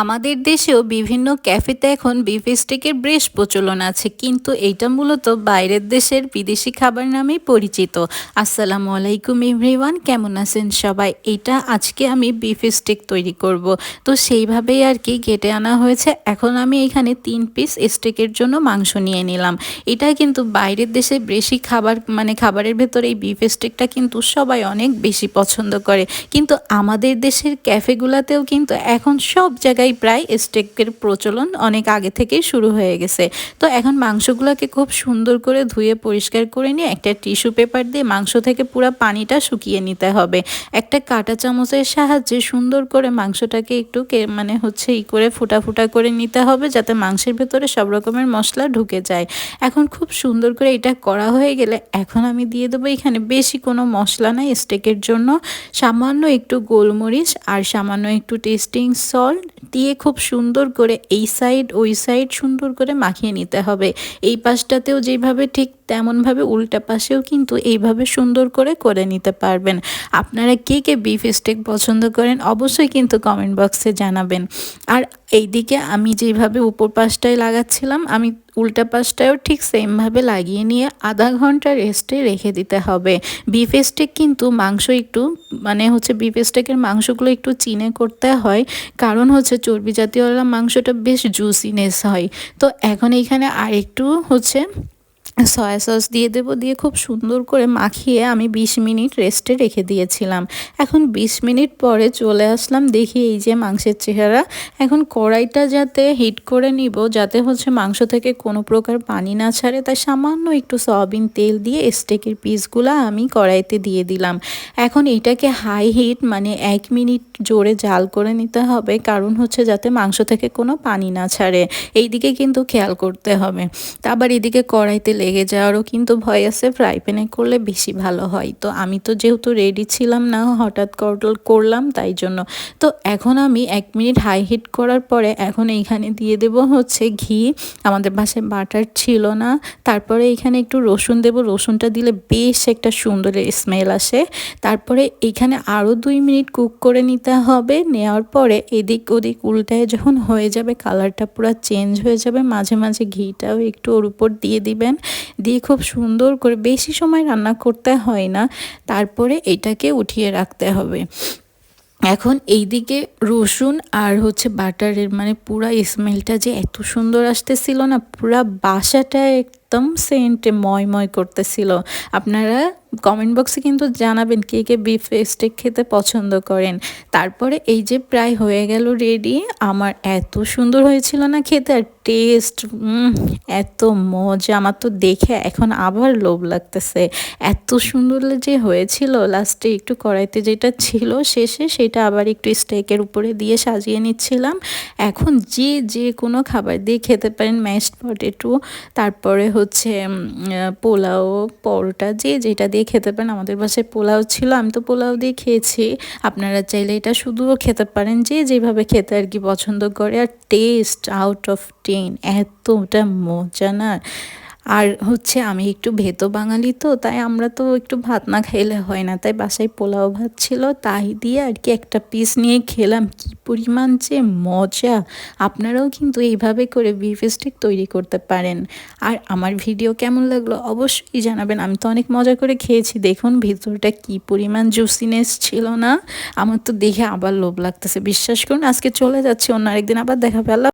আমাদের দেশেও বিভিন্ন ক্যাফেতে এখন বিফ স্টেকের বেশ প্রচলন আছে, কিন্তু এইটা মূলত বাইরের দেশের বিদেশি খাবার নামেই পরিচিত। আসসালামু আলাইকুম এভরিওয়ান কেমন আছেন সবাই? এটা আজকে আমি বিফ স্টেক তৈরি করব। তো সেইভাবেই আর কি কেটে আনা হয়েছে। এখন আমি এখানে তিন পিস স্টেকের জন্য মাংস নিয়ে নিলাম। এটা কিন্তু বাইরের দেশে বেশি খাবার মানে খাবারের ভেতরে এই বিফ স্টেকটা কিন্তু সবাই অনেক বেশি পছন্দ করে। কিন্তু আমাদের দেশের ক্যাফেগুলোতেও কিন্তু এখন সব জায়গায় প্রায় স্টেকের প্রচলন অনেক আগে থেকেই শুরু হয়ে গেছে। তো এখন মাংসগুলোকে খুব সুন্দর করে ধুয়ে পরিষ্কার করে নিয়ে একটা টিস্যু পেপার দিয়ে মাংস থেকে পুরো পানিটা শুকিয়ে নিতে হবে। একটা কাটা চামচের সাহায্যে সুন্দর করে মাংসটাকে একটু মানে হচ্ছে ই করে ফুটা ফুটা করে নিতে হবে যাতে মাংসের ভেতরে সব রকমের মশলা ঢুকে যায়। এখন খুব সুন্দর করে এটা করা হয়ে গেলে এখন আমি দিয়ে দেবো এখানে বেশি কোনো মশলা নাই স্টেকের জন্য। সামান্য একটু গোলমরিচ আর সামান্য একটু টেস্টিং সল্ট দিয়ে খুব সুন্দর করে এই সাইড ওই সাইড সুন্দর করে মাখিয়ে নিতে হবে। এই পাশটাতেও যেভাবে ঠিক তেমনভাবে উল্টা পাশেও কিন্তু এইভাবে সুন্দর করে করে নিতে পারবেন। আপনারা কে কে বিফ স্টেক পছন্দ করেন অবশ্যই কিন্তু কমেন্ট বক্সে জানাবেন। আর এইদিকে আমি যেভাবে উপর পাশটায় লাগাচ্ছিলাম, আমি উল্টা পাশটাও ঠিক সেমভাবে লাগিয়ে নিয়ে আধা ঘণ্টা রেস্টে রেখে দিতে হবে। বিফ স্টেক কিন্তু মাংস একটু মানে হচ্ছে বিফ স্টেকের মাংসগুলো একটু চিনে করতে হয়। কারণ হচ্ছে চর্বি জাতীয় মাংসটা বেশ জুসিনেস হয়। তো এখন এইখানে আরেকটু হচ্ছে সয়া সস দিয়ে দেবো, দিয়ে খুব সুন্দর করে মাখিয়ে আমি ২০ মিনিট রেস্টে রেখে দিয়েছিলাম। এখন ২০ মিনিট পরে চলে আসলাম, দেখি এই যে মাংসের চেহারা। এখন কড়াইটা যাতে হিট করে নিব, যাতে হচ্ছে মাংস থেকে কোনো প্রকার পানি না ছাড়ে, তাই সামান্য একটু সয়াবিন তেল দিয়ে স্টেকের পিসগুলো আমি কড়াইতে দিয়ে দিলাম। এখন এটাকে হাই হিট মানে এক মিনিট জোরে জাল করে নিতে হবে, কারণ হচ্ছে যাতে মাংস থেকে কোনো পানি না ছাড়ে। এই দিকে কিন্তু খেয়াল করতে হবে। আবার এদিকে কড়াইতে লেগে যাওয়ারও কিন্তু ভয় আছে ফ্রাই প্যানে করলে বেশি ভালো হয়। তো আমি তো যেহেতু রেডি ছিলাম না, হঠাৎ কটল করলাম তাই জন্য। তো এখন আমি এক মিনিট হাই হিট করার পরে এখন এইখানে দিয়ে দেব হচ্ছে ঘি। আমাদের বাসায় বাটার ছিল না, তারপরে এখানে একটু রসুন দেব। রসুনটা দিলে বেশ একটা সুন্দর স্মেল আসে। তারপরে এখানে আরও দুই মিনিট কুক করে নিতে হবে। নেওয়ার পরে এদিক ওদিক উল্টায় যখন হয়ে যাবে কালারটা পুরো চেঞ্জ হয়ে যাবে। মাঝে মাঝে ঘিটাও একটু ওর উপর দিয়ে দিবেন। দিয়ে খুব সুন্দর করে বেশি সময় রান্না করতে হয় না, তারপরে এটাকে উঠিয়ে রাখতে হবে। এখন এই দিকে রসুন আর হচ্ছে বাটারের মানে পুরা স্মেলটা যে এত সুন্দর আসতেছিল না, পুরা বাসাটা একদম সেন্টে ময় ময় করতেছিল। আপনারা কমেন্ট বক্সে কিন্তু জানাবেন কে কে বিফ স্টেক খেতে পছন্দ করেন। তারপরে এই যে প্রায় হয়ে গেল রেডি আমার এত সুন্দর হয়েছিল না খেতে আর টেস্ট এত মজা। আমার তো দেখে এখন আবার লোভ লাগতেছে। এত সুন্দর যে হয়েছিল লাস্টে একটু কড়াইতে যেটা ছিল শেষে সেটা আবার একটু স্টেকের উপরে দিয়ে সাজিয়ে নিচ্ছিলাম। এখন যে যে কোনো খাবার দিয়ে খেতে পারেন ম্যাশড পটেটো তারপরে হচ্ছে পোলাও, পরোটা, যে যেটা দিয়ে খেতে পারেন। আমাদের বাসায় পোলাও ছিল, আমি তো পোলাও দিয়ে খেয়েছি। আপনারা চাইলে এটা শুধুও খেতে পারেন, যে যেভাবে খেতে আর কি পছন্দ করে। আর টেস্ট আউট অফ টেন এতটা মজা না। আর হচ্ছে আমি একটু ভেতো বাঙালি তো, তাই আমরা তো একটু ভাত না খাইলে হয় না। তাই বাসায় পোলাও ভাত ছিল, তাই দিয়ে আর কি একটা পিস নিয়ে খেলাম। কি পরিমাণ যে মজা! আপনারাও কিন্তু এইভাবে করে বিফ স্টিক তৈরি করতে পারেন। আর আমার ভিডিও কেমন লাগল অবশ্যই জানাবেন। আমি তো অনেক মজা করে খেয়েছি। দেখুন ভিতরটা কি পরিমাণ জুসিনেস ছিল না। আমার তো দেখে আবার লোভ লাগতেছে। বিশ্বাস করুন, আজকে চলে যাচ্ছে, অন্য আরেকদিন আবার দেখা পেলাম